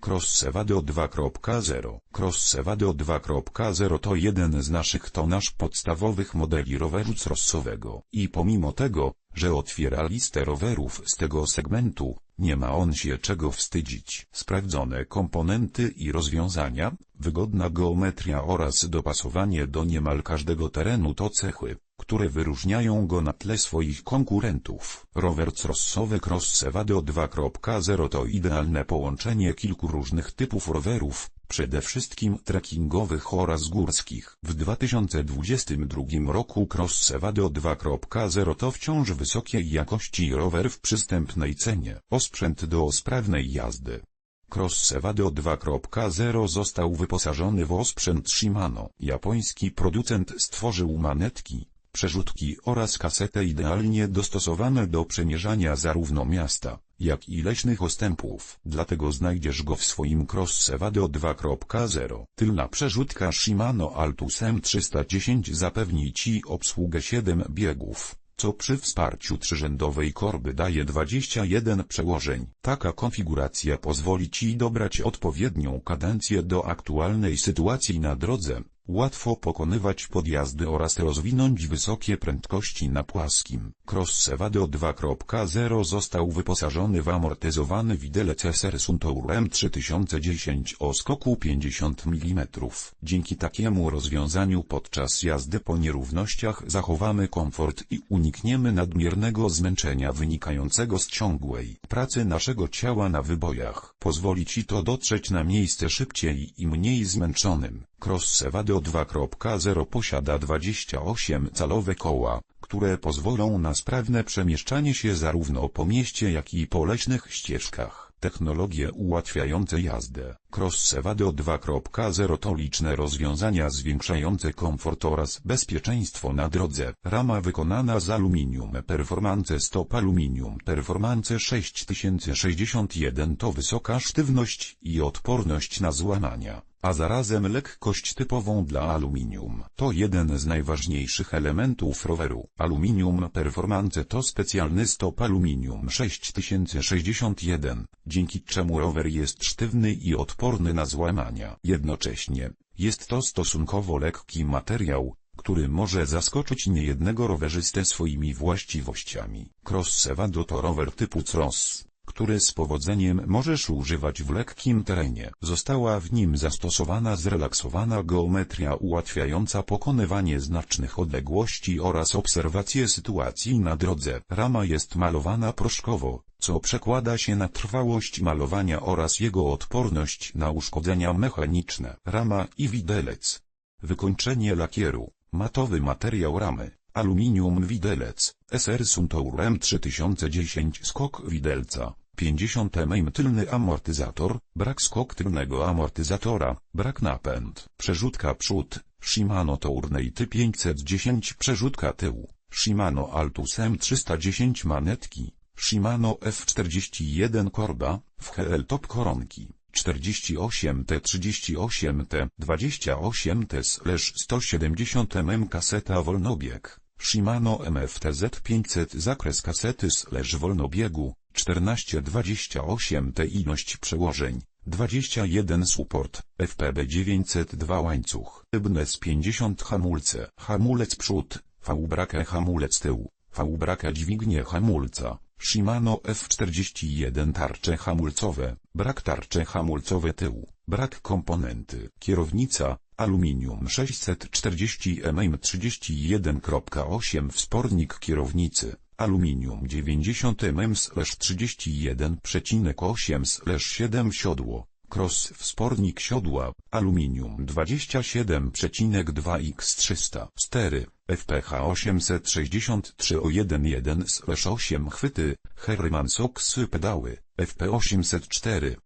Crossevado 2.0 Crossevado 2.0 to jeden z naszych to nasz podstawowych modeli roweru crossowego. I pomimo tego, że otwiera listę rowerów z tego segmentu, nie ma on się czego wstydzić. Sprawdzone komponenty i rozwiązania, wygodna geometria oraz dopasowanie do niemal każdego terenu to cechy, które wyróżniają go na tle swoich konkurentów. Rower crossowy Crossevado 2.0 to idealne połączenie kilku różnych typów rowerów, przede wszystkim trekkingowych oraz górskich. W 2022 roku Crossevado 2.0 to wciąż wysokiej jakości rower w przystępnej cenie. Osprzęt do sprawnej jazdy. Crossevado 2.0 został wyposażony w osprzęt Shimano. Japoński producent stworzył manetki, przerzutki oraz kasetę idealnie dostosowane do przemierzania zarówno miasta, jak i leśnych ostępów. Dlatego znajdziesz go w swoim Crossevado 2.0. Tylna przerzutka Shimano Altus M310 zapewni Ci obsługę 7 biegów co przy wsparciu trzyrzędowej korby daje 21 przełożeń. Taka konfiguracja pozwoli Ci dobrać odpowiednią kadencję do aktualnej sytuacji na drodze, łatwo pokonywać podjazdy oraz rozwinąć wysokie prędkości na płaskim. Crossevado 2.0 został wyposażony w amortyzowany widelec SR Suntour M3010 o skoku 50 mm. Dzięki takiemu rozwiązaniu podczas jazdy po nierównościach zachowamy komfort i unikniemy nadmiernego zmęczenia wynikającego z ciągłej pracy naszego ciała na wybojach. Pozwoli Ci to dotrzeć na miejsce szybciej i mniej zmęczonym. Crossevado 2.0 posiada 28-calowe koła, które pozwolą na sprawne przemieszczanie się zarówno po mieście jak i po leśnych ścieżkach. Technologie ułatwiające jazdę. Crossevado 2.0 to liczne rozwiązania zwiększające komfort oraz bezpieczeństwo na drodze. Rama wykonana z aluminium Performance Stop Aluminium Performance 6061 to wysoka sztywność i odporność na złamania a zarazem lekkość typową dla aluminium. To jeden z najważniejszych elementów roweru. Aluminium Performance to specjalny stop aluminium 6061, dzięki czemu rower jest sztywny i odporny na złamania. Jednocześnie, jest to stosunkowo lekki materiał, który może zaskoczyć niejednego rowerzystę swoimi właściwościami. Crossevado to rower typu Cross który z powodzeniem możesz używać w lekkim terenie. Została w nim zastosowana zrelaksowana geometria ułatwiająca pokonywanie znacznych odległości oraz obserwację sytuacji na drodze. Rama jest malowana proszkowo, co przekłada się na trwałość malowania oraz jego odporność na uszkodzenia mechaniczne. Rama i widelec. Wykończenie lakieru. Matowy materiał ramy. Aluminium widelec. SR Suntour M3010 skok widelca. 50 mm tylny amortyzator, brak skok tylnego amortyzatora, brak napęd, przerzutka przód, Shimano Tournate 510 przerzutka tył, Shimano Altus M310 manetki, Shimano F41 korba, WHL top koronki. 48T 38T 28T 170 mm kaseta wolnobieg, Shimano MFTZ 500 zakres kasety slash wolnobiegu, 1428 T ilość przełożeń, 21 support, FPB 902 łańcuch, Ibnes 50 hamulce, hamulec przód, V-brake hamulec tył, V-brake dźwignie hamulca, Shimano F41 tarcze hamulcowe, brak tarcze hamulcowe tył, brak komponenty, kierownica, aluminium 640 mm 31.8 wspornik kierownicy, aluminium 90 mm-31,8-7 siodło, cross wspornik siodła, aluminium 27,2x300 stery, FPH 863 o 1,1-8 chwyty, Herman Sox pedały, FP 804,